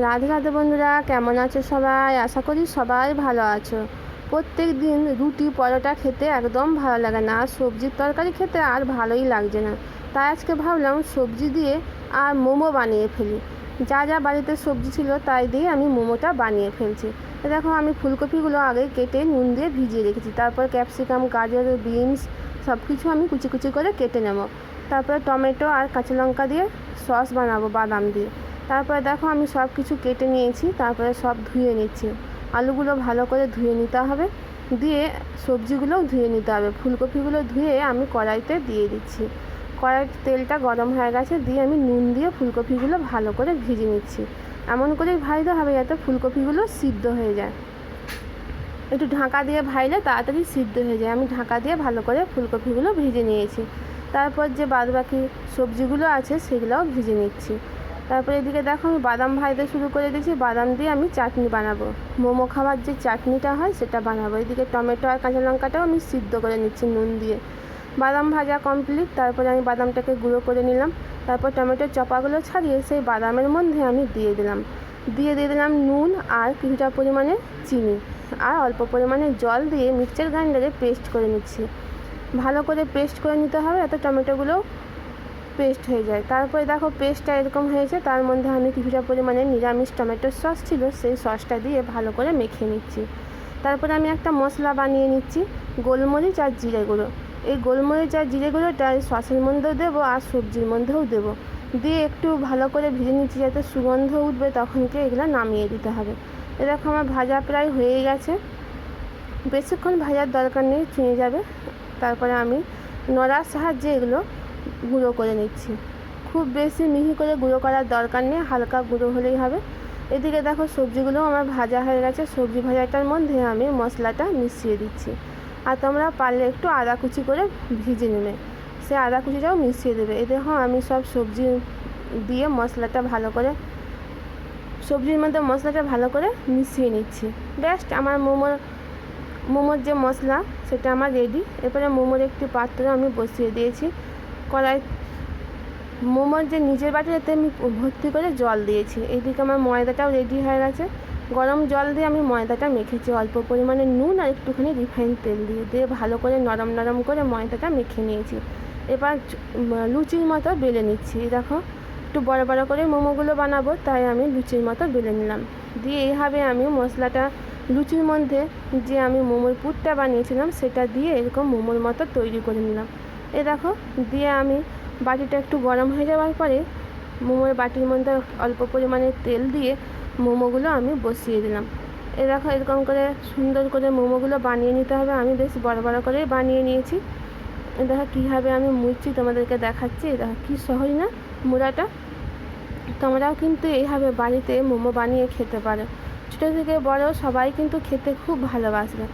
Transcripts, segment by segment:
রাধে রাধে বন্ধুরা, কেমন আছো সবাই? আশা করি সবাই ভালো আছো। প্রত্যেক দিন রুটি, পরোটা খেতে একদম ভালো লাগে না, আর সবজির তরকারি খেতে আর ভালোই লাগছে না। তাই আজকে ভাবলাম সবজি দিয়ে আর মোমো বানিয়ে ফেলি। যা যা বাড়িতে সবজি ছিল তাই দিয়ে আমি মোমোটা বানিয়ে ফেলছি। দেখো, আমি ফুলকপিগুলো আগে কেটে নুন দিয়ে ভিজিয়ে রেখেছি। তারপর ক্যাপসিকাম, গাজর, বিনস সব কিছু আমি কুচি কুচি করে কেটে নেব। তারপরে টমেটো আর কাঁচা লঙ্কা দিয়ে সস বানাবো, বাদাম দিয়ে। তারপরে দেখো আমি সব কিছু কেটে নিয়েছি, তারপরে সব ধুয়ে নিচ্ছি। আলুগুলো ভালো করে ধুয়ে নিতে হবে, দিয়ে সবজিগুলোও ধুয়ে নিতে হবে। ফুলকপিগুলো ধুয়ে আমি কড়াইতে দিয়ে দিচ্ছি। কড়াইয়ের তেলটা গরম হয়ে গেছে, দিয়ে আমি নুন দিয়ে ফুলকপিগুলো ভালো করে ভেজে নিচ্ছি। এমন করেই ভাজতে হবে যাতে ফুলকপিগুলো সিদ্ধ হয়ে যায়। একটু ঢাকা দিয়ে ভাজলে তাড়াতাড়ি সিদ্ধ হয়ে যায়। আমি ঢাকা দিয়ে ভালো করে ফুলকপিগুলো ভেজে নিয়েছি। তারপর যে বাদবাকি সবজিগুলো আছে, সেগুলোও ভেজে নিচ্ছি। তারপরে এদিকে দেখো আমি বাদাম ভাজতে শুরু করে দিয়েছি। বাদাম দিয়ে আমি চাটনি বানাবো। মোমো খাবার যে চাটনিটা হয় সেটা বানাবো। এদিকে টমেটো আর কাঁচা লঙ্কাটাও আমি সিদ্ধ করে নিচ্ছি নুন দিয়ে। বাদাম ভাজা কমপ্লিট তারপরে আমি বাদামটাকে গুঁড়ো করে নিলাম। তারপর টমেটোর চপাগুলো ছাড়িয়ে সেই বাদামের মধ্যে আমি দিয়ে দিলাম। দিয়ে দিয়ে দিলাম নুন আর কিছুটা পরিমাণে চিনি। আর অল্প পরিমাণে জল দিয়ে মিক্সচার গ্রাইন্ডারে পেস্ট করে নিচ্ছি। ভালো করে পেস্ট করে নিতে হবে, এত টমেটোগুলো পেস্ট হয়ে যায়। তারপরে দেখো পেস্টটা এরকম হয়েছে, তার মধ্যে আমি কিছুটা পরিমাণে নিরামিষ টমেটোর সস ছিল, সেই সসটা দিয়ে ভালো করে মেখে নিচ্ছি। তারপরে আমি একটা মশলা বানিয়ে নিচ্ছি, গোলমরিচ আর জিরে গুঁড়ো। এই গোলমরিচ আর জিরে গুঁড়োটা সসের মধ্যেও দেবো আর সবজির মধ্যেও দেবো। দিয়ে একটু ভালো করে ভেজে নিচ্ছি যাতে সুগন্ধ উঠবে তখনকে এগুলো নামিয়ে দিতে হবে। এরকম আমার ভাজা প্রায় হয়ে গেছে। বেশিক্ষণ ভাজার দরকার নেই চুঁয়ে যাবে। তারপরে আমি নড়ার সাহায্যে এগুলো গুঁড়ো করে নিচ্ছি। খুব বেশি মিহি করে গুঁড়ো করার দরকার নেই, হালকা গুঁড়ো হলেই হবে। এদিকে দেখো সবজিগুলো আমার ভাজা হয়ে গেছে, সবজি ভাজাটার মধ্যে আমি মশলাটা মিশিয়ে দিচ্ছি। আর তোমরা পারলে একটু আদা কুচি করে ভিজে নেবে। সে আদা কুচিটাও মিশিয়ে দেবে। এতে দেখো আমি সব সবজি দিয়ে মশলাটা ভালো করে, সবজির মধ্যে মশলাটা ভালো করে মিশিয়ে নিচ্ছি। বেস্ট আমার মোমোর মোমোর যে মশলা, সেটা আমার রেডি এরপরে মোমোর একটি পাত্র আমি বসিয়ে দিয়েছি। কড়াই মোমোর যে নিচের বাটিতে আমি ভর্তি করে জল দিয়েছি। এইদিকে আমার ময়দাটাও রেডি হয়ে গেছে। গরম জল দিয়ে আমি ময়দাটা মেখেছি। অল্প পরিমাণে নুন আর একটুখানি রিফাইন তেল দিয়ে। দিয়ে ভালো করে নরম নরম করে ময়দাটা মেখে নিয়েছি। এবার লুচির মতো বেলে নিচ্ছি। দেখো, একটু বড় বড় করে মোমোগুলো বানাবো, তাই আমি লুচির মতো বেলে নিলাম। দিয়ে এইভাবে আমি মশলাটা, লুচির মধ্যে যে আমি মোমোর পুরটা বানিয়েছিলাম, সেটা দিয়ে এরকম মোমোর মতো তৈরি করে নিলাম। এ দেখো, দিয়ে আমি বাটিটা একটু গরম হয়ে যাওয়ার পরে মোমোর বাটির মধ্যে অল্প পরিমাণে তেল দিয়ে মোমোগুলো আমি বসিয়ে দিলাম। এ দেখো, এরকম করে সুন্দর করে মোমোগুলো বানিয়ে নিতে হবে। আমি বেশ বড় বড় করে বানিয়ে নিয়েছি। এ দেখো, কীভাবে আমি মুড়ছি তোমাদেরকে দেখাচ্ছি। দেখো, কী সহজ না মুড়াটা। তোমরাও কিন্তু এইভাবে বাড়িতে মোমো বানিয়ে খেতে পারো। ছোটো থেকে বড় সবাই কিন্তু খেতে খুব ভালোবাসবে।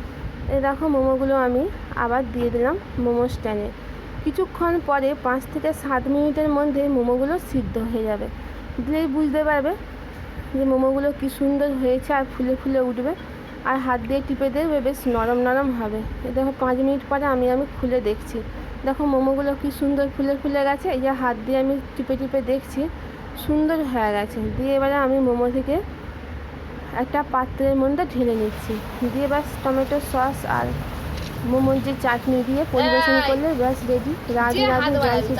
এই দেখো, মোমোগুলো আমি আবার দিয়ে দিলাম মোমো স্ট্যান্ডে। কিছুক্ষণ পরে পাঁচ থেকে সাত মিনিটের মধ্যে মোমোগুলো সিদ্ধ হয়ে যাবে। দিলেই বুঝতে পারবে যে মোমোগুলো কী সুন্দর হয়েছে আর ফুলে ফুলে উঠবে। আর হাত দিয়ে টিপে দেবে, বেশ নরম নরম হবে। দেখো, পাঁচ মিনিট পরে আমি আমি খুলে দেখছি। দেখো, মোমোগুলো কী সুন্দর ফুলে ফুলে গেছে। এই যে হাত দিয়ে আমি টিপে টিপে দেখছি, সুন্দর হয়ে গেছে। দিয়ে এবারে আমি মোমো থেকে একটা পাত্রের মধ্যে ঢেলে নিচ্ছি। দিয়ে ব্যাস, টমেটো সস আর মোমোর যে চাটনি দিয়ে পরিবেশন করলে ব্যাস রেডি। রাধে রাধে জয় শ্রী